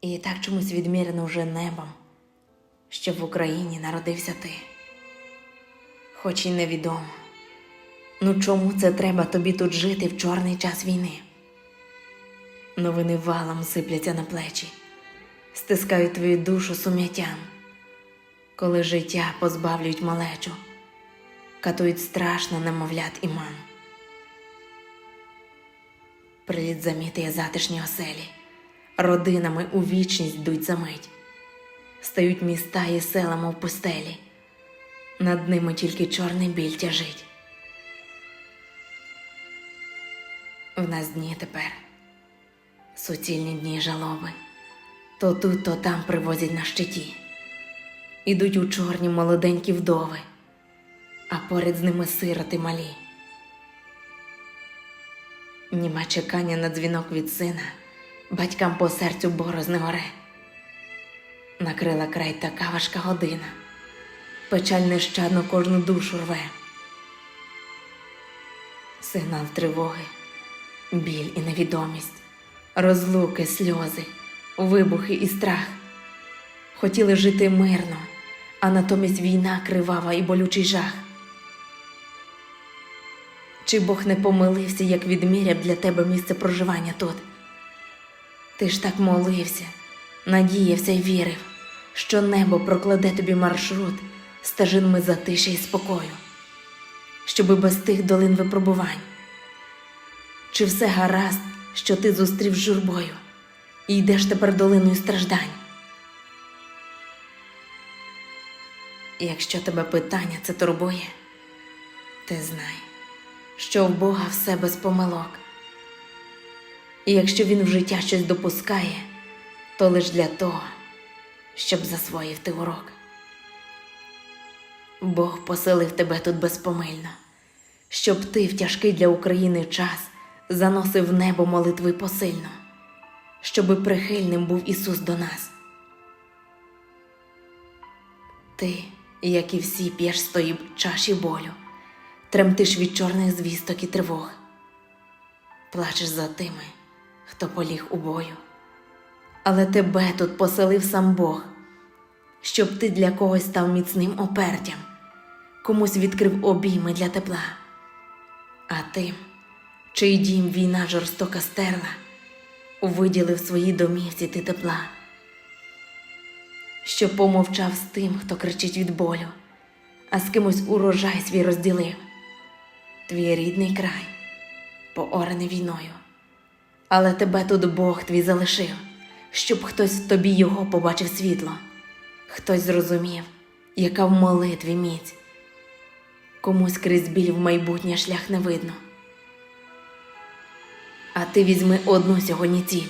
І так чомусь відмірено вже небом, щоб в Україні народився ти. Хоч і невідомо, ну чому це треба тобі тут жити в чорний час війни? Новини валом сипляться на плечі, стискають твою душу сум'яттям, коли життя позбавлюють малечу, катують страшно немовлят і мам. Приліт замітує затишні оселі, родинами у вічність йдуть за мить, стають міста і села, мов пустелі, над ними тільки чорний біль тяжить. В нас дні тепер суцільні дні жалоби, то тут, то там привозять на щиті. Ідуть у чорні молоденькі вдови, а поряд з ними сироти малі. Німе чекання на дзвінок від сина, батькам по серцю борозни горе. Накрила край така важка година, печаль нещадно кожну душу рве. Сигнал тривоги, біль і невідомість, розлуки, сльози, вибухи і страх. Хотіли жити мирно, а натомість війна кривава і болючий жах. Чи Бог не помилився, як відміряв для тебе місце проживання тут? Ти ж так молився, надіявся й вірив, що небо прокладе тобі маршрут стежинами затиші і спокою, щоби без тих долин випробувань. Чи все гаразд, що ти зустрів з журбою і йдеш тепер долиною страждань? Якщо тебе питання це турбує, ти знай що в Бога все без помилок. І якщо Він в життя щось допускає, то лиш для того, щоб засвоїв ти урок. Бог поселив тебе тут безпомильно, щоб ти в тяжкий для України час заносив в небо молитви посильно, щоби прихильним був Ісус до нас. Ти, як і всі, п'єш з чаші болю тремтиш від чорних звісток і тривог, плачеш за тими, хто поліг у бою. Але тебе тут поселив сам Бог, щоб ти для когось став міцним опертям, комусь відкрив обійми для тепла, а тим, чий дім війна жорстока стерла, виділив своїй домівці ти тепла, що помовчав з тим, хто кричить від болю, а з кимось урожай свій розділив твій рідний край, поорений війною. Але тебе тут Бог твій залишив, щоб хтось в тобі його побачив світло, хтось зрозумів, яка в молитві міць, комусь крізь біль в майбутнє шлях не видно. А ти візьми одну сьогодні ціль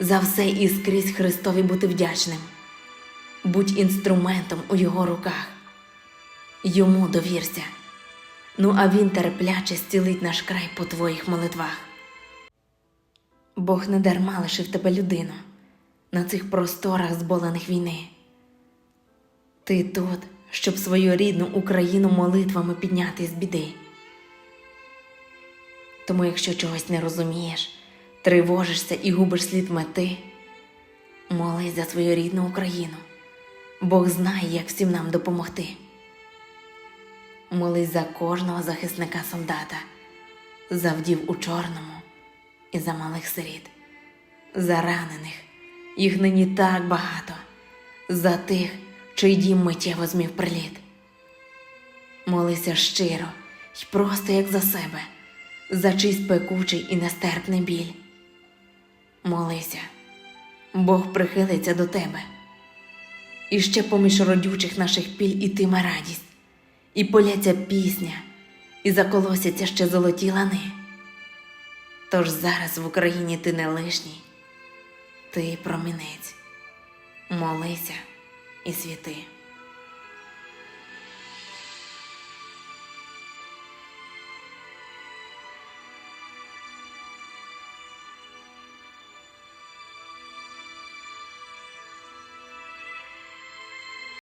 за все і скрізь Христові бути вдячним, будь інструментом у його руках, йому довірся. Ну, а він терпляче зцілить наш край по твоїх молитвах. Бог не дарма лишив тебе людину на цих просторах зболених війни. Ти тут, щоб свою рідну Україну молитвами підняти з біди. Тому, якщо чогось не розумієш, тривожишся і губиш слід мети, молись за свою рідну Україну. Бог знає, як всім нам допомогти. Молись за кожного захисника солдата, за вдів у чорному і за малих сиріт, за ранених, їх нині так багато, за тих, чий дім миттєво змів приліт. Молися щиро й просто як за себе, за чийсь пекучий і нестерпний біль. Молися, Бог прихилиться до тебе, і ще поміж родючих наших піль ітиме радість і поляться пісня, і заколосяться ще золоті лани. Тож зараз в Україні ти не лишній, ти промінець, молися і світи.